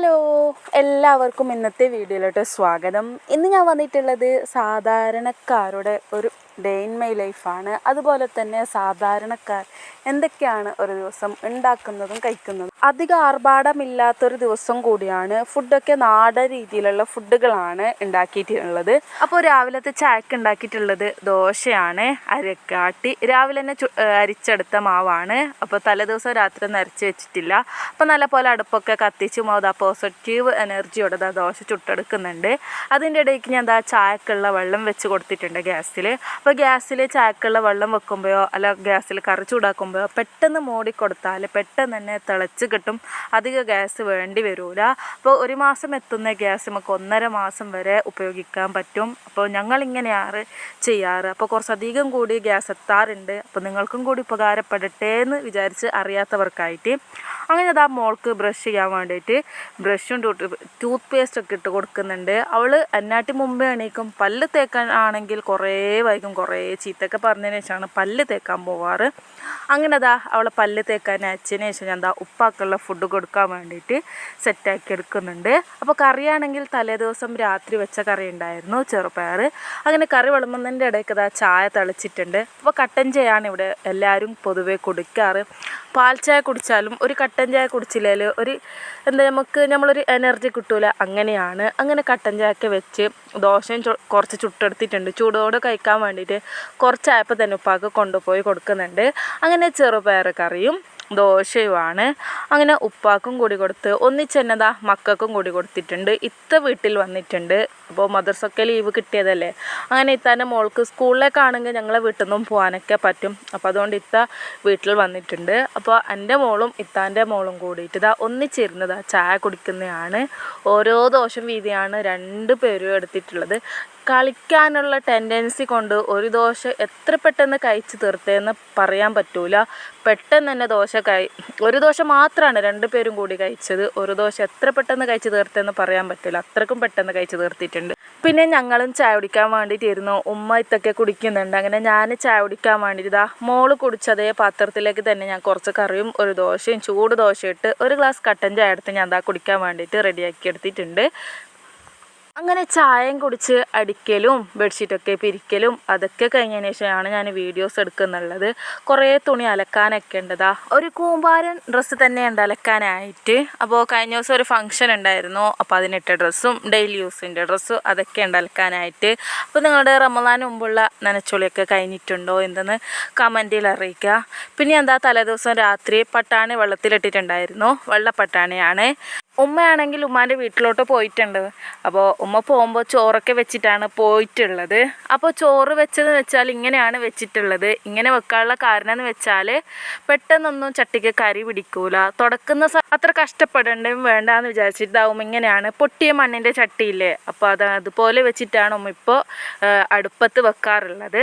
Hello എല്ലാവർക്കും ഇന്നത്തെ വീഡിയോയിലോട്ട് സ്വാഗതം. ഇന്ന് ഞാൻ വന്നിട്ടുള്ളത് സാധാരണക്കാരുടെ ഒരു ഡേ ഇൻ മൈ ലൈഫാണ് അതുപോലെ തന്നെ സാധാരണക്കാർ എന്തൊക്കെയാണ് ഒരു ദിവസം ഉണ്ടാക്കുന്നതും കഴിക്കുന്നതും? അധികം ആർഭാടമില്ലാത്തൊരു ദിവസം കൂടിയാണ് ഫുഡൊക്കെ നാടൻ രീതിയിലുള്ള ഫുഡുകളാണ് ഉണ്ടാക്കിയിട്ടുള്ളത്. അപ്പോൾ രാവിലത്തെ ചായക്ക് ഉണ്ടാക്കിയിട്ടുള്ളത് ദോശയാണ് അരക്കാട്ടി രാവിലെ തന്നെ അരിച്ചെടുത്ത മാവാണ്. അപ്പോൾ തലേദിവസം രാത്രി നിരച്ച് വെച്ചിട്ടില്ല. അപ്പോൾ നല്ല പോലെ അടുപ്പൊക്കെ കത്തിച്ച് മോതാ പോസിറ്റീവ് എനർജിയോടെ ദോശ ചുട്ടെടുക്കുന്നുണ്ട്. അതിന്റെ ഇടയ്ക്ക് ഞാൻ ദാ ചായക്കുള്ള വെള്ളം വെച്ച് കൊടുത്തിട്ടുണ്ട് ഗ്യാസിൽ അപ്പോൾ ഗ്യാസിൽ ചാക്കുള്ള വെള്ളം വെക്കുമ്പോഴോ അല്ല ഗ്യാസിൽ കറി ചൂടാക്കുമ്പോഴോ പെട്ടെന്ന് മൂടി കൊടുത്താൽ പെട്ടെന്ന് തന്നെ തിളച്ച് കിട്ടും. അധിക ഗ്യാസ് വേണ്ടി വരില്ല അപ്പോൾ ഒരു മാസം എത്തുന്ന ഗ്യാസ് നമുക്ക് ഒന്നര മാസം വരെ ഉപയോഗിക്കാൻ പറ്റും. അപ്പോൾ ഞങ്ങൾ ഇങ്ങനെയാണ് ചെയ്യാറ്. അപ്പോൾ കുറച്ചധികം കൂടി ഗ്യാസ് എത്താറുണ്ട്. അപ്പോൾ നിങ്ങൾക്കും കൂടി ഉപകാരപ്പെടട്ടെ എന്ന് വിചാരിച്ച് അറിയാത്തവർക്കായിട്ട്. അങ്ങനെ അതാ മോൾക്ക് ബ്രഷ് ചെയ്യാൻ വേണ്ടിയിട്ട് ബ്രഷും ടൂത്ത് ടൂത്ത് പേസ്റ്റ് ഒക്കെ ഇട്ട് കൊടുക്കുന്നുണ്ട്. അവൾ എന്നാട്ടി മുമ്പേ എണീക്കും. പല്ല് തേക്കാൻ ആണെങ്കിൽ കുറേ വൈകും കുറേ ചീത്തൊക്കെ പറഞ്ഞതിന് ശേഷമാണ് പല്ല് തേക്കാൻ പോവാറ്. അങ്ങനെ അതാ അവളെ പല്ല് തേക്കാൻ അച്ഛന് ശേഷം ഞാൻ എന്താ ഉപ്പാക്കുള്ള ഫുഡ് കൊടുക്കാൻ വേണ്ടിയിട്ട് സെറ്റാക്കി എടുക്കുന്നുണ്ട്. അപ്പോൾ കറിയാണെങ്കിൽ തലേ ദിവസം രാത്രി വെച്ച കറി ഉണ്ടായിരുന്നു ചെറുപയർ അങ്ങനെ കറി വിളമ്പുന്നതിന്റെ ഇടയ്ക്ക് ഇതാ ചായ തളിച്ചിട്ടുണ്ട്. അപ്പോൾ കട്ടൻ ചായയാണ് ഇവിടെ എല്ലാവരും പൊതുവേ കുടിക്കാറ്. പാൽ ചായ കുടിച്ചാലും ഒരു കട്ടൻ ചായ കുടിച്ചില്ലേൽ ഒരു എന്താ നമുക്ക് നമ്മളൊരു എനർജി കിട്ടൂല. അങ്ങനെയാണ്. അങ്ങനെ കട്ടൻ ചായയൊക്കെ വെച്ച് ദോശയും കുറച്ച് ചുട്ടെടുത്തിട്ടുണ്ട്. ചൂടോടെ കഴിക്കാൻ വേണ്ടിയിട്ട് കുറച്ചായപ്പോൾ തന്നെ ഉപ്പാക്ക് കൊണ്ടുപോയി കൊടുക്കുന്നുണ്ട്. അങ്ങനെ ചെറുപയർ കറിയും ദോശയുമാണ്. അങ്ങനെ ഉപ്പാക്കും കൂടി കൊടുത്ത് ഒന്നിച്ചെന്നതാ മക്കൾക്കും കൂടി കൊടുത്തിട്ടുണ്ട്. ഇത്ത വീട്ടിൽ വന്നിട്ടുണ്ട്. അപ്പോൾ മദർസൊക്കെ ലീവ് കിട്ടിയതല്ലേ? അങ്ങനെ ഇത്താന്റെ മോൾക്ക് സ്കൂളിലേക്കാണെങ്കിൽ ഞങ്ങളെ വീട്ടിൽ നിന്നും പോകാനൊക്കെ പറ്റും. അപ്പോൾ അതുകൊണ്ട് ഇത്ത വീട്ടിൽ വന്നിട്ടുണ്ട്. അപ്പോൾ എന്റെ മോളും ഇത്താന്റെ മോളും കൂടിയിട്ട് ഇതാ ഒന്നിച്ചിരുന്നതാ. ചായ കുടിക്കുന്നതാണ്. ഓരോ ദോഷം വീതിയാണ് രണ്ട് പേരും എടുത്തിട്ടുള്ളത്. കളിക്കാനുള്ള ടെൻഡൻസി കൊണ്ട് ഒരു ദോശ എത്ര പെട്ടെന്ന് കഴിച്ച് തീർത്തേന്ന് പറയാൻ പറ്റൂല. പെട്ടെന്ന് തന്നെ ദോശ കഴി ഒരു ദോശ മാത്രമാണ് രണ്ട് പേരും കൂടി കഴിച്ചത്. ഒരു ദോശ എത്ര പെട്ടെന്ന് കഴിച്ച് തീർത്തേന്ന് പറയാൻ പറ്റില്ല അത്രക്കും പെട്ടെന്ന് കഴിച്ച് തീർത്തിട്ടുണ്ട്. പിന്നെ ഞങ്ങളും ചായ കുടിക്കാൻ വേണ്ടിയിട്ടിരുന്നു ഉമ്മ ഇത്തൊക്കെ കുടിക്കുന്നുണ്ട്. അങ്ങനെ ഞാൻ ചായ കുടിക്കാൻ വേണ്ടിയിട്ട് ഇതാ മോൾ കുടിച്ചതേ പാത്രത്തിലേക്ക് തന്നെ ഞാൻ കുറച്ച് കറിയും ഒരു ദോശയും ചൂട് ദോശ ഇട്ട് ഒരു ഗ്ലാസ് കട്ടൻ ചായ എടുത്ത് ഞാൻ ദാ കുടിക്കാൻ വേണ്ടിയിട്ട് റെഡിയാക്കി എടുത്തിട്ടുണ്ട്. അങ്ങനെ ചായയും കുടിച്ച് അടിക്കലും ബെഡ്ഷീറ്റൊക്കെ പിരിക്കലും അതൊക്കെ കഴിഞ്ഞതിന് ശേഷമാണ് ഞാൻ വീഡിയോസ് എടുക്കുന്നുള്ളത്. കുറേ തുണി അലക്കാനൊക്കെ ഉണ്ടതാ ഒരു കൂമ്പാരൻ ഡ്രസ്സ് തന്നെയുണ്ട് അലക്കാനായിട്ട്. അപ്പോൾ കഴിഞ്ഞ ദിവസം ഒരു ഫംഗ്ഷൻ ഉണ്ടായിരുന്നു. അപ്പോൾ അതിനിട്ട ഡ്രസ്സും ഡെയിലി യൂസിന്റെ ഡ്രസ്സും അതൊക്കെ ഉണ്ട് അലക്കാനായിട്ട്. അപ്പോൾ നിങ്ങളുടെ റമദാൻ മുമ്പുള്ള നനച്ചൊളിയൊക്കെ കഴിഞ്ഞിട്ടുണ്ടോ? എന്തെന്ന് കമന്റിൽ അറിയിക്കുക. പിന്നെ എന്താ തലേദിവസം രാത്രി പട്ടാണി വെള്ളത്തിലിട്ടിട്ടുണ്ടായിരുന്നു. വെള്ളപ്പട്ടാണിയാണ്. ഉമ്മയാണെങ്കിൽ ഉമ്മാന്റെ വീട്ടിലോട്ട് പോയിട്ടുണ്ട്. അപ്പോൾ ഉമ്മ പോകുമ്പോൾ ചോറൊക്കെ വെച്ചിട്ടാണ് പോയിട്ടുള്ളത്. അപ്പോൾ ചോറ് വെച്ചതെന്ന് വെച്ചാൽ ഇങ്ങനെയാണ് വെച്ചിട്ടുള്ളത്. ഇങ്ങനെ വെക്കാനുള്ള കാരണം എന്ന് വെച്ചാൽ പെട്ടെന്നൊന്നും ചട്ടിക്ക് കരി പിടിക്കൂല. തുടക്കുന്ന അത്ര കഷ്ടപ്പെടേണ്ടതും വേണ്ടാന്ന് വിചാരിച്ചിട്ടാവും ഇങ്ങനെയാണ് പൊട്ടിയ മണ്ണിന്റെ ചട്ടിയില്ലേ? അപ്പോൾ അത് അതുപോലെ വെച്ചിട്ടാണ് ഉമ്മ ഇപ്പോൾ അടുപ്പത്ത് വെക്കാറുള്ളത്.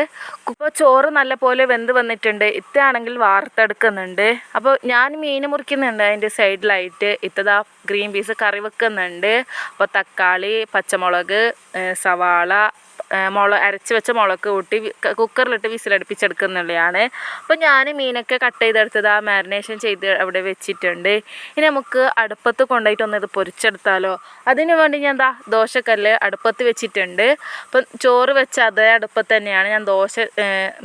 ഇപ്പോൾ ചോറ് നല്ല പോലെ വെന്ത് വന്നിട്ടുണ്ട്. ഇത്താണെങ്കിൽ വാർത്തെടുക്കുന്നുണ്ട്. അപ്പോൾ ഞാൻ മീൻ മുറിക്കുന്നുണ്ട് അതിന്റെ സൈഡിലായിട്ട്. ഇത്തതാ ഗ്രീൻ പീസ് കറി വെക്കുന്നുണ്ട്. അപ്പോൾ തക്കാളി പച്ചമുളക് സവാള മുളക് അരച്ച് വെച്ച മുളക് കൂട്ടി കുക്കറിലിട്ട് വിസിലടുപ്പിച്ചെടുക്കുന്നുള്ളതാണ് അപ്പോൾ ഞാൻ മീനൊക്കെ കട്ട് ചെയ്തെടുത്തത് ആ മാരിനേഷൻ ചെയ്ത് അവിടെ വെച്ചിട്ടുണ്ട്. ഇനി നമുക്ക് അടുപ്പത്ത് കൊണ്ടുപോയിട്ട് ഇത് പൊരിച്ചെടുത്താലോ? അതിന് വേണ്ടി ഞാൻ എന്താ ദോശക്കല്ല് അടുപ്പത്ത് വെച്ചിട്ടുണ്ട്. അപ്പം ചോറ് വെച്ച അതേ അടുപ്പത്ത് തന്നെയാണ് ഞാൻ ദോശ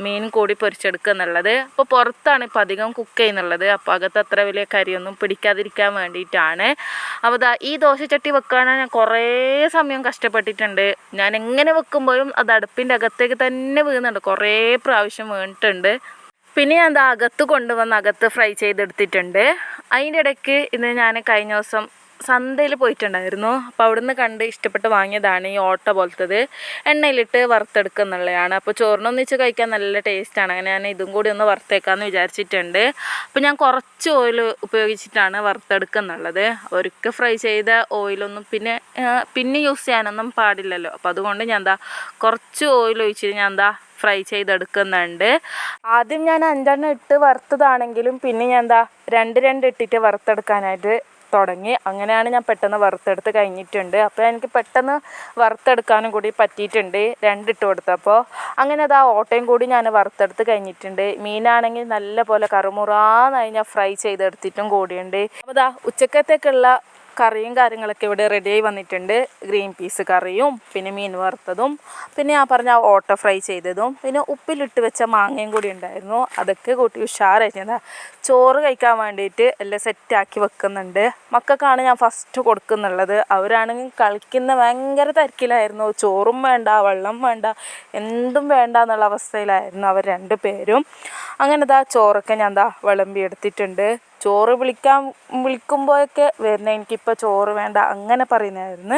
മീൻ കൂടി പൊരിച്ചെടുക്കുന്നുള്ളത്. അപ്പോൾ പുറത്താണ് ഇപ്പോൾ അധികം കുക്ക് ചെയ്യുന്നുള്ളത്. അപ്പോൾ അകത്ത് അത്ര വലിയ കരിയൊന്നും പിടിക്കാതിരിക്കാൻ വേണ്ടിയിട്ടാണ്. അപ്പോൾ ഈ ദോശച്ചട്ടി വെക്കാനാണ് ഞാൻ കുറേ സമയം കഷ്ടപ്പെട്ടിട്ടുണ്ട്. ഞാൻ എങ്ങനെ വെക്കുമ്പോഴും അത് അടുപ്പിന്റെ അകത്തേക്ക് തന്നെ വീഴുന്നുണ്ട് കുറേ പ്രാവശ്യം വീണിട്ടുണ്ട്. പിന്നെ ഞാൻ അത് അകത്ത് കൊണ്ടുവന്ന് അകത്ത് ഫ്രൈ ചെയ്തെടുത്തിട്ടുണ്ട്. അതിന്റെ ഇടയ്ക്ക് ഇന്ന് ഞാൻ കഴിഞ്ഞ ദിവസം ചന്തയിൽ പോയിട്ടുണ്ടായിരുന്നു. അപ്പോൾ അവിടുന്ന് കണ്ട് ഇഷ്ടപ്പെട്ട് വാങ്ങിയതാണ് ഈ ഓട്ട പോലത്തത്. എണ്ണയിലിട്ട് വറുത്തെടുക്കുന്നുള്ളതാണ് അപ്പോൾ ചോറിനൊന്നിച്ച് കഴിക്കാൻ നല്ല ടേസ്റ്റാണ് അങ്ങനെ ഞാൻ ഇതും കൂടി ഒന്ന് വറുത്തേക്കാമെന്ന് വിചാരിച്ചിട്ടുണ്ട്. അപ്പോൾ ഞാൻ കുറച്ച് ഓയിൽ ഉപയോഗിച്ചിട്ടാണ് വറുത്തെടുക്കുന്നുള്ളത് ഒരിക്കൽ ഫ്രൈ ചെയ്ത ഓയിലൊന്നും പിന്നെ പിന്നെ യൂസ് ചെയ്യാനൊന്നും പാടില്ലല്ലോ. അപ്പോൾ അതുകൊണ്ട് ഞാൻ എന്താ കുറച്ച് ഓയിൽ ഒഴിച്ചിട്ട് ഞാൻ എന്താ ഫ്രൈ ചെയ്തെടുക്കുന്നുണ്ട് ആദ്യം ഞാൻ അഞ്ചെണ്ണം ഇട്ട് വറുത്തതാണെങ്കിലും പിന്നെ ഞാൻ എന്താ രണ്ട് രണ്ട് ഇട്ടിട്ട് വറുത്തെടുക്കാനായിട്ട് തുടങ്ങി. അങ്ങനെയാണ് ഞാൻ പെട്ടെന്ന് വറുത്തെടുത്ത് കഴിഞ്ഞിട്ടുണ്ട്. അപ്പോൾ എനിക്ക് പെട്ടെന്ന് വറുത്തെടുക്കാനും കൂടി പറ്റിയിട്ടുണ്ട്. രണ്ടിട്ട് കൊടുത്തപ്പോൾ അങ്ങനെ അത് ആ ഓട്ടയും കൂടി ഞാൻ വറുത്തെടുത്ത് കഴിഞ്ഞിട്ടുണ്ട്. മീനാണെങ്കിൽ നല്ല പോലെ കറുമുറാന്നായി ഞാൻ ഫ്രൈ ചെയ്തെടുത്തിട്ടും കൂടിയുണ്ട്. അപ്പോൾ ദാ ഉച്ചക്കത്തേക്കുള്ള കറിയും കാര്യങ്ങളൊക്കെ ഇവിടെ റെഡിയായി വന്നിട്ടുണ്ട്. ഗ്രീൻ പീസ് കറിയും പിന്നെ മീൻ വറുത്തതും പിന്നെ ആ പറഞ്ഞ ഓട്ടോ ഫ്രൈ ചെയ്തതും പിന്നെ ഉപ്പിലിട്ട് വെച്ച മാങ്ങയും കൂടി ഉണ്ടായിരുന്നു. അതൊക്കെ കൂട്ടി ഉഷാറായിട്ട് എന്താ ചോറ് കഴിക്കാൻ വേണ്ടിയിട്ട് എല്ലാം സെറ്റാക്കി വെക്കുന്നുണ്ട്. മക്കൾക്കാണ് ഞാൻ ഫസ്റ്റ് കൊടുക്കുന്നുള്ളത്. അവരാണെങ്കിൽ കളിക്കുന്ന ഭയങ്കര തിരക്കിലായിരുന്നു. ചോറും വേണ്ട വെള്ളം വേണ്ട എന്തും വേണ്ട എന്നുള്ള അവസ്ഥയിലായിരുന്നു അവർ രണ്ടു പേരും അങ്ങനെ ദാ ചോറൊക്കെ ഞാൻ ദാ വിളമ്പി എടുത്തിട്ടുണ്ട്. ചോറ് വിളിക്കാൻ വിളിക്കുമ്പോഴൊക്കെ വരുന്ന എനിക്കിപ്പോൾ ചോറ് വേണ്ട അങ്ങനെ പറയുന്നതായിരുന്നു.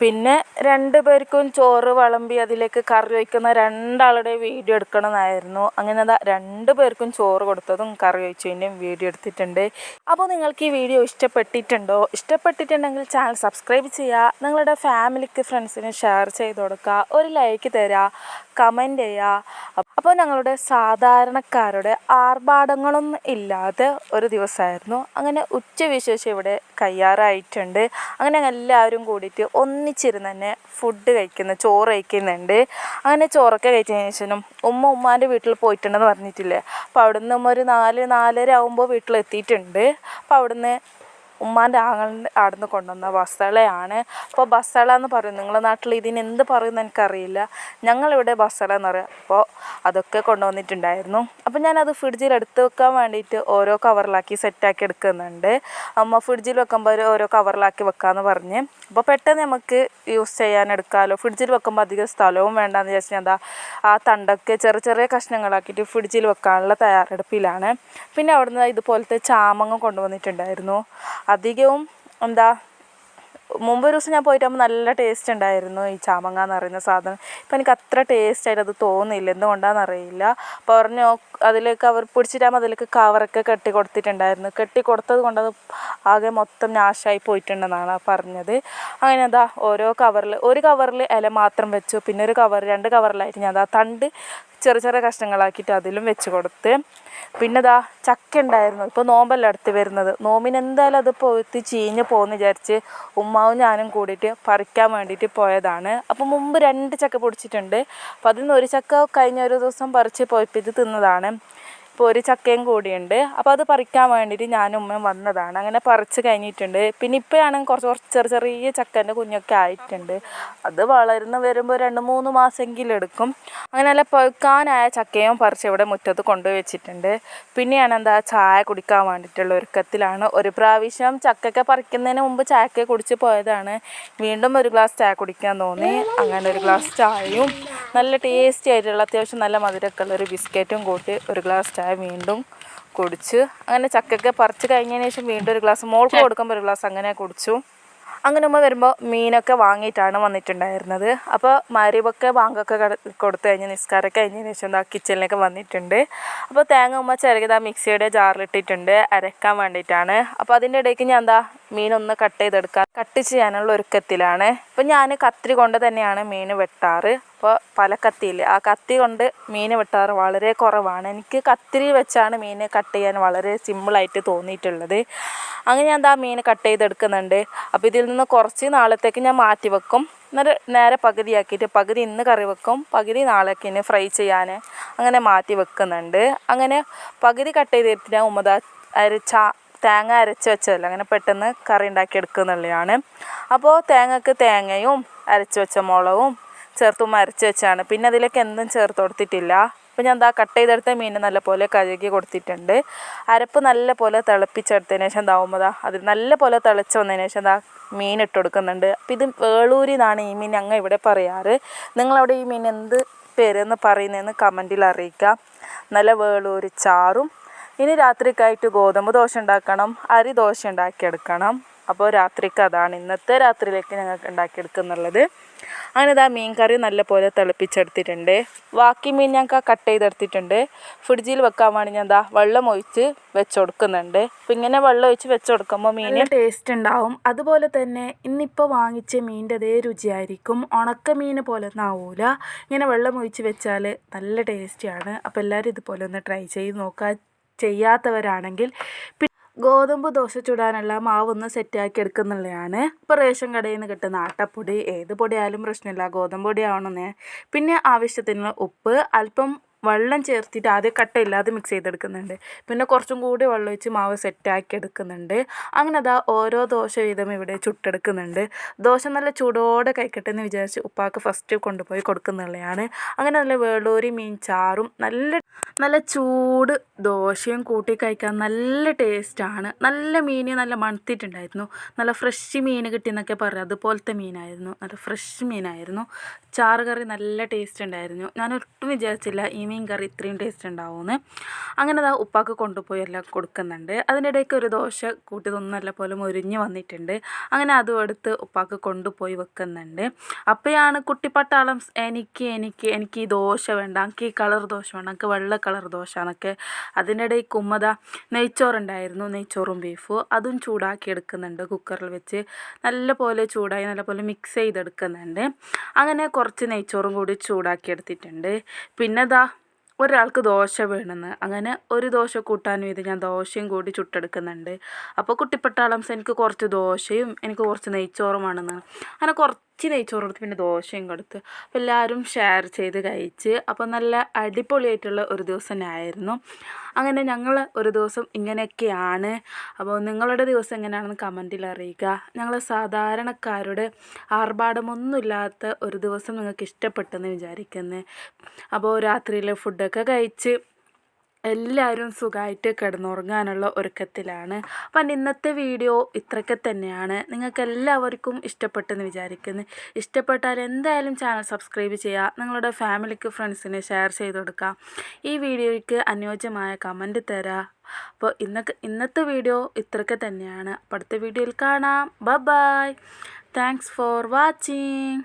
പിന്നെ രണ്ട് പേർക്കും ചോറ് വിളമ്പി അതിലേക്ക് കറി വയ്ക്കുന്ന രണ്ടാളുടെ വീഡിയോ എടുക്കണമെന്നായിരുന്നു. അങ്ങനെ അതാ രണ്ട് പേർക്കും ചോറ് കൊടുത്തതും കറി ഒഴിച്ചതിന്റെയും വീഡിയോ എടുത്തിട്ടുണ്ട്. അപ്പോൾ നിങ്ങൾക്ക് ഈ വീഡിയോ ഇഷ്ടപ്പെട്ടിട്ടുണ്ടോ? ഇഷ്ടപ്പെട്ടിട്ടുണ്ടെങ്കിൽ ചാനൽ സബ്സ്ക്രൈബ് ചെയ്യുക. നിങ്ങളുടെ ഫാമിലിക്ക് ഫ്രണ്ട്സിന് ഷെയർ ചെയ്ത് കൊടുക്കുക. ഒരു ലൈക്ക് തരിക കമന്റ് ചെയ്യുക. അപ്പോൾ ഞങ്ങളുടെ സാധാരണക്കാരുടെ ആർഭാടങ്ങളൊന്നും ഇല്ലാതെ ഒരു ദിവസമായിരുന്നു. അങ്ങനെ ഉച്ചവിശേഷം ഇവിടെ കയ്യാറായിട്ടുണ്ട്. അങ്ങനെ എല്ലാവരും കൂടിയിട്ട് ഒന്നിച്ചിരുന്ന് തന്നെ ഫുഡ് കഴിക്കുന്നു ചോറ് കഴിക്കുന്നുണ്ട്. അങ്ങനെ ചോറൊക്കെ കഴിച്ചതിന് ശേഷം ഉമ്മ ഉമ്മാന്റെ വീട്ടിൽ പോയിട്ടുണ്ടെന്ന് പറഞ്ഞിട്ടില്ലേ? അപ്പോൾ അവിടുന്ന് ഉമ്മ ഒരു നാല് നാലര ആകുമ്പോൾ വീട്ടിലെത്തിയിട്ടുണ്ട്. അപ്പോൾ അവിടുന്ന് ഉമ്മാന്റെ ആങ്ങളുടെ നിന്ന് കൊണ്ടുവന്ന ബസളയാണ് അപ്പോൾ ബസള എന്ന് പറയും. നിങ്ങളുടെ നാട്ടിൽ ഇതിന് എന്ത് പറയുമെന്ന് എനിക്കറിയില്ല. ഞങ്ങളിവിടെ ബസള എന്ന് പറയും. അപ്പോൾ അതൊക്കെ കൊണ്ടുവന്നിട്ടുണ്ടായിരുന്നു. അപ്പോൾ ഞാനത് ഫ്രിഡ്ജിൽ എടുത്ത് വെക്കാൻ വേണ്ടിയിട്ട് ഓരോ കവറിലാക്കി സെറ്റാക്കി എടുക്കുന്നുണ്ട്. അമ്മ ഫ്രിഡ്ജിൽ വെക്കുമ്പോൾ ഓരോ കവറിലാക്കി വെക്കാമെന്ന് പറഞ്ഞ്. അപ്പോൾ പെട്ടെന്ന് നമുക്ക് യൂസ് ചെയ്യാൻ എടുക്കാമല്ലോ. ഫ്രിഡ്ജിൽ വെക്കുമ്പോൾ അധികം സ്ഥലവും വേണ്ടാന്ന് വിചാരിച്ചാൽ എന്താ ആ തണ്ടൊക്കെ ചെറിയ ചെറിയ കഷ്ണങ്ങളാക്കിയിട്ട് ഫ്രിഡ്ജിൽ വെക്കാനുള്ള തയ്യാറെടുപ്പിലാണ്. പിന്നെ അവിടുന്ന് ഇതുപോലത്തെ ചാമങ്ങ കൊണ്ടുവന്നിട്ടുണ്ടായിരുന്നു. അധികവും എന്താ മുമ്പ് ഒരു ദിവസം ഞാൻ പോയിട്ടാകുമ്പോൾ നല്ല ടേസ്റ്റ് ഉണ്ടായിരുന്നു ഈ ചാമങ്ങ എന്ന് പറയുന്ന സാധനം. ഇപ്പം എനിക്ക് അത്ര ടേസ്റ്റ് ആയിട്ട് അത് തോന്നുന്നില്ല എന്തുകൊണ്ടാണെന്ന് അറിയില്ല അപ്പോൾ പറഞ്ഞു അതിലേക്ക് അവർ പിടിച്ചിട്ടാകുമ്പോൾ അതിലേക്ക് കവറൊക്കെ കെട്ടി കൊടുത്തിട്ടുണ്ടായിരുന്നു. കെട്ടി കൊടുത്തത് കൊണ്ട് അത് ആകെ മൊത്തം നാശമായി പോയിട്ടുണ്ടെന്നാണ് പറഞ്ഞത്. അങ്ങനെ അതാ ഓരോ കവറിൽ ഒരു കവറിൽ ഇല മാത്രം വെച്ചു. പിന്നെ ഒരു കവർ രണ്ട് കവറിലായിട്ട് ഞാൻ അതാ തണ്ട് ചെറിയ ചെറിയ കഷ്ണങ്ങളാക്കിയിട്ട് അതിലും വെച്ച് കൊടുത്ത് പിന്നെ ദാ ചക്ക ഉണ്ടായിരുന്നു. ഇപ്പോൾ നോമ്പല്ല അടുത്ത് വരുന്നത്. നോമ്പിന് എന്തായാലും അത് പോയിട്ട് ചീഞ്ഞ് പോകുമെന്ന് വിചാരിച്ച് ഉമ്മാവും ഞാനും കൂടിയിട്ട് പറിക്കാൻ വേണ്ടിയിട്ട് പോയതാണ്. അപ്പോൾ മുമ്പ് രണ്ട് ചക്ക പൊടിച്ചിട്ടുണ്ട്. അപ്പോൾ അതിൽ നിന്ന് ഒരു ചക്ക കഴിഞ്ഞ ഒരു ദിവസം പറിച്ച് പോയിപ്പിച്ച് തിന്നതാണ്. ഇപ്പോൾ ഒരു ചക്കയും കൂടിയുണ്ട്. അപ്പോൾ അത് പറിക്കാൻ വേണ്ടിയിട്ട് ഞാനും ഉമ്മയും വന്നതാണ്. അങ്ങനെ പറിച്ച് കഴിഞ്ഞിട്ടുണ്ട്. പിന്നെ ഇപ്പോഴാണെങ്കിൽ കുറച്ച് കുറച്ച് ചെറിയ ചെറിയ ചക്കന്റെ കുഞ്ഞൊക്കെ ആയിട്ടുണ്ട്. അത് വളർന്ന് വരുമ്പോൾ രണ്ട് മൂന്ന് മാസമെങ്കിലും എടുക്കും. അങ്ങനെ നല്ല പഴുക്കാനായ ചക്കയും പറിച്ച് ഇവിടെ മുറ്റത്ത് കൊണ്ടുപോയി വെച്ചിട്ടുണ്ട് പിന്നെയാണ് എന്താ ചായ കുടിക്കാൻ വേണ്ടിയിട്ടുള്ള ഒരുക്കത്തിലാണ്. ഒരു പ്രാവശ്യം ചക്കയൊക്കെ പറിക്കുന്നതിന് മുമ്പ് ചായയൊക്കെ കുടിച്ച് പോയതാണ്. വീണ്ടും ഒരു ഗ്ലാസ് ചായ കുടിക്കാൻ തോന്നി. അങ്ങനെ ഒരു ഗ്ലാസ് ചായയും നല്ല ടേസ്റ്റി ആയിട്ടുള്ള അത്യാവശ്യം നല്ല മധുരമൊക്കെ ഉള്ള ഒരു ബിസ്ക്കറ്റും കൂട്ടി ഒരു ഗ്ലാസ് ചായ വീണ്ടും കുടിച്ച്. അങ്ങനെ ചക്കയൊക്കെ പറിച്ച് കഴിഞ്ഞതിന് ശേഷം വീണ്ടും ഒരു ഗ്ലാസ് മോൾക്ക് കൊടുക്കുമ്പോൾ ഒരു ഗ്ലാസ് അങ്ങനെ കുടിച്ചു. അങ്ങനെ ഉമ്മ വരുമ്പോൾ മീനൊക്കെ വാങ്ങിയിട്ടാണ് വന്നിട്ടുണ്ടായിരുന്നത്. അപ്പോൾ മരിവൊക്കെ ബാങ്കൊക്കെ കൊടുത്തു കഴിഞ്ഞ് നിസ്കാരമൊക്കെ കഴിഞ്ഞതിന് ശേഷം എന്താ കിച്ചണിലേക്ക് വന്നിട്ടുണ്ട്. അപ്പോൾ തേങ്ങ ഉമ്മ ചിരകിതാ മിക്സിയുടെ ജാറിലിട്ടിട്ടുണ്ട് അരക്കാൻ വേണ്ടിയിട്ടാണ്. അപ്പോൾ അതിന്റെ ഇടയ്ക്ക് ഞാൻ എന്താ മീനൊന്ന് കട്ട് ചെയ്തെടുക്കാൻ കട്ട് ചെയ്യാനുള്ള ഒരുക്കത്തിലാണ്. ഇപ്പം ഞാൻ കത്രി കൊണ്ട് തന്നെയാണ് മീൻ വെട്ടാറ്. അപ്പോൾ പല കത്തിയില്ലേ ആ കത്തി കൊണ്ട് മീൻ വെട്ടാറ് വളരെ കുറവാണ്. എനിക്ക് കത്തിരി വെച്ചാണ് മീൻ കട്ട് ചെയ്യാൻ വളരെ സിമ്പിളായിട്ട് തോന്നിയിട്ടുള്ളത്. അങ്ങനെ ഞാൻ എന്താ മീൻ കട്ട് ചെയ്തെടുക്കുന്നുണ്ട്. അപ്പോൾ ഇതിൽ നിന്ന് കുറച്ച് നാളത്തേക്ക് ഞാൻ മാറ്റി വെക്കും. എന്നിട്ട് നേരെ പകുതിയാക്കിയിട്ട് പകുതി ഇന്ന് കറി വെക്കും പകുതി നാളേക്ക് ഇനി ഫ്രൈ ചെയ്യാൻ അങ്ങനെ മാറ്റി വെക്കുന്നുണ്ട്. അങ്ങനെ പകുതി കട്ട് ചെയ്തിട്ട് ഞാൻ ഉമ്മത അരച്ച തേങ്ങ അരച്ച് വെച്ചതല്ല അങ്ങനെ പെട്ടെന്ന് കറി ഉണ്ടാക്കി എടുക്കുന്നുള്ളതാണ് അപ്പോൾ തേങ്ങക്ക് തേങ്ങയും അരച്ച് വെച്ച മുളകും ചേർത്തും അരച്ച് വെച്ചാണ്. പിന്നെ അതിലേക്ക് എന്തും ചേർത്ത് കൊടുത്തിട്ടില്ല. അപ്പോൾ ഞാൻ എന്താ കട്ട് ചെയ്തെടുത്ത മീൻ നല്ലപോലെ കഴുകി കൊടുത്തിട്ടുണ്ട്. അരപ്പ് നല്ലപോലെ തിളപ്പിച്ചെടുത്തതിന് ശേഷം എന്താവുമ്പോൾ അത് നല്ലപോലെ തിളച്ച് വന്നതിന് ശേഷം എന്താ മീൻ ഇട്ട് കൊടുക്കുന്നുണ്ട്. അപ്പോൾ ഇത് വേളൂരി എന്നാണ് ഈ മീൻ ഞങ്ങൾ ഇവിടെ പറയാറ്. നിങ്ങളവിടെ ഈ മീൻ എന്ത് പേരെന്ന് പറയുന്നതെന്ന് കമന്റിൽ അറിയിക്കുക. നല്ല വേളൂരി ചാറും. ഇനി രാത്രിക്കായിട്ട് ഗോതമ്പ് ദോശ ഉണ്ടാക്കണം. അരി ദോശ ഉണ്ടാക്കിയെടുക്കണം. അപ്പോൾ രാത്രിക്ക് അതാണ് ഇന്നത്തെ രാത്രിയിലേക്ക് ഞങ്ങൾക്ക് ഉണ്ടാക്കിയെടുക്കുന്നുള്ളത്. അങ്ങനെ ഇതാ മീൻ കറി നല്ലപോലെ തിളപ്പിച്ചെടുത്തിട്ടുണ്ട്. ബാക്കി മീൻ ഞങ്ങൾക്ക് കട്ട് ചെയ്തെടുത്തിട്ടുണ്ട്. ഫ്രിഡ്ജിൽ വെക്കാൻ വേണ്ടി ഞാൻ എന്താ വെള്ളം ഒഴിച്ച് വെച്ച് കൊടുക്കുന്നുണ്ട് അപ്പോൾ ഇങ്ങനെ വെള്ളം ഒഴിച്ച് വെച്ച് കൊടുക്കുമ്പോൾ മീൻ ടേസ്റ്റ് ഉണ്ടാവും. അതുപോലെ തന്നെ ഇന്നിപ്പോൾ വാങ്ങിച്ച മീനിന്റെ അതേ രുചിയായിരിക്കും. ഉണക്ക മീൻ പോലെ ഒന്നും ആവൂല. ഇങ്ങനെ വെള്ളം ഒഴിച്ച് വെച്ചാൽ നല്ല ടേസ്റ്റിയാണ് അപ്പോൾ എല്ലാവരും ഇതുപോലെ ഒന്ന് ട്രൈ ചെയ്ത് നോക്കുക. ചെയ്യാത്തവരാണെങ്കിൽ ഗോതമ്പ് ദോശ ചുടാനുള്ള മാവൊന്ന് സെറ്റാക്കി എടുക്കുന്നുള്ളതാണ് ഇപ്പോൾ റേഷൻ കടയിൽ നിന്ന് കിട്ടുന്ന ആട്ടപ്പൊടി ഏത് പൊടിയായാലും പ്രശ്നമില്ല. ഗോതമ്പ് പൊടി പിന്നെ ആവശ്യത്തിന് ഉപ്പ് അല്പം വെള്ളം ചേർത്തിട്ട് ആദ്യം കട്ടയില്ലാതെ മിക്സ് ചെയ്തെടുക്കുന്നുണ്ട്. പിന്നെ കുറച്ചും കൂടി വെള്ളം ഒഴിച്ച് മാവ് സെറ്റാക്കി എടുക്കുന്നുണ്ട്. അങ്ങനെ അതാ ഓരോ ദോശ വീതം ഇവിടെ ചുട്ടെടുക്കുന്നുണ്ട്. ദോശ നല്ല ചൂടോടെ കഴിക്കട്ടെ എന്ന് വിചാരിച്ച് ഉപ്പാക്ക് ഫസ്റ്റ് കൊണ്ടുപോയി കൊടുക്കുന്നുള്ളതാണ് അങ്ങനെ നല്ല വേളൂരി മീൻ ചാറും നല്ല നല്ല ചൂട് ദോശയും കൂട്ടി കഴിക്കാൻ നല്ല ടേസ്റ്റാണ് നല്ല മീൻ നല്ല മണത്തിട്ടുണ്ടായിരുന്നു. നല്ല ഫ്രഷ് മീൻ കിട്ടിയെന്നൊക്കെ പറയാം അതുപോലത്തെ മീനായിരുന്നു. നല്ല ഫ്രഷ് മീനായിരുന്നു. ചാറ് കറി നല്ല ടേസ്റ്റ് ഉണ്ടായിരുന്നു. ഞാൻ ഒട്ടും വിചാരിച്ചില്ല ഈ മീൻ കറി ഇത്രയും ടേസ്റ്റ് ഉണ്ടാവുമെന്ന്. അങ്ങനെ അത് ഉപ്പാക്ക് കൊണ്ടുപോയി എല്ലാം കൊടുക്കുന്നുണ്ട്. അതിനിടയ്ക്ക് ഒരു ദോശ കൂട്ടി നല്ല പോലെ മുരിഞ്ഞ് വന്നിട്ടുണ്ട്. അങ്ങനെ അതും എടുത്ത് ഉപ്പാക്ക് കൊണ്ടുപോയി വെക്കുന്നുണ്ട്. അപ്പോഴാണ് കുട്ടിപ്പട്ടാളം എനിക്ക് എനിക്ക് എനിക്ക് ഈ ദോശ വേണ്ട എനിക്ക് ഈ കളർ ദോശ വേണ്ട എനിക്ക് വെള്ള കളർ ദോശ എന്നൊക്കെ അതിനിടയ്ക്ക് ഉമ്മത നെയ്ച്ചോറുണ്ടായിരുന്നു നെയ്ച്ചോറും ബീഫും. അതും ചൂടാക്കി എടുക്കുന്നുണ്ട് കുക്കറിൽ വെച്ച്. നല്ല പോലെ ചൂടായി നല്ല പോലെ മിക്സ് ചെയ്തെടുക്കുന്നുണ്ട്. അങ്ങനെ കുറച്ച് നെയ്ച്ചോറും കൂടി ചൂടാക്കി എടുത്തിട്ടുണ്ട്. പിന്നെ ദാ ഒരാൾക്ക് ദോശ വേണമെന്ന് അങ്ങനെ ഒരു ദോശ കൂട്ടാനും ഇത് ഞാൻ ദോശയും കൂടി ചുട്ടെടുക്കുന്നുണ്ട്. അപ്പോൾ കുട്ടിപ്പട്ടാളംസ് എനിക്ക് കുറച്ച് ദോശയും എനിക്ക് കുറച്ച് നെയ്ച്ചോറുമാണെന്ന് അങ്ങനെ കുറച്ച് നെയ്ച്ചോറ് കൊടുത്ത് പിന്നെ ദോശയും കൊടുത്ത് അപ്പോൾ എല്ലാവരും ഷെയർ ചെയ്ത് കഴിച്ച് അപ്പോൾ നല്ല അടിപൊളിയായിട്ടുള്ള ഒരു ദിവസം ആയിരുന്നു അങ്ങനെ ഞങ്ങൾ ഒരു ദിവസം ഇങ്ങനെയൊക്കെയാണ്. അപ്പോൾ നിങ്ങളുടെ ദിവസം എങ്ങനെയാണെന്ന് കമന്റിൽ അറിയിക്കുക. ഞങ്ങൾ സാധാരണക്കാരുടെ ആർഭാടമൊന്നുമില്ലാത്ത ഒരു ദിവസം നിങ്ങൾക്ക് ഇഷ്ടപ്പെട്ടെന്ന് വിചാരിക്കുന്നത് അപ്പോൾ രാത്രിയിലെ ഫുഡൊക്കെ കഴിച്ച് എല്ലാവരും സുഖമായിട്ട് കിടന്നുറങ്ങാനുള്ള ഒരുക്കത്തിലാണ്. അപ്പം ഇന്നത്തെ വീഡിയോ ഇത്രയൊക്കെ തന്നെയാണ്. നിങ്ങൾക്ക് എല്ലാവർക്കും ഇഷ്ടപ്പെട്ടെന്ന് വിചാരിക്കുന്നു. ഇഷ്ടപ്പെട്ടാൽ എന്തായാലും ചാനൽ സബ്സ്ക്രൈബ് ചെയ്യുക. നിങ്ങളുടെ ഫാമിലിക്ക് ഫ്രണ്ട്സിന് ഷെയർ ചെയ്ത് കൊടുക്കുക. ഈ വീഡിയോയ്ക്ക് അനുയോജ്യമായ കമന്റ് തരാം അപ്പോൾ ഇന്നൊക്കെ ഇന്നത്തെ വീഡിയോ ഇത്രയൊക്കെ തന്നെയാണ്. അപ്പോൾ അടുത്ത വീഡിയോയിൽ കാണാം. ബ ബായ് താങ്ക്സ് ഫോർ വാച്ചിങ്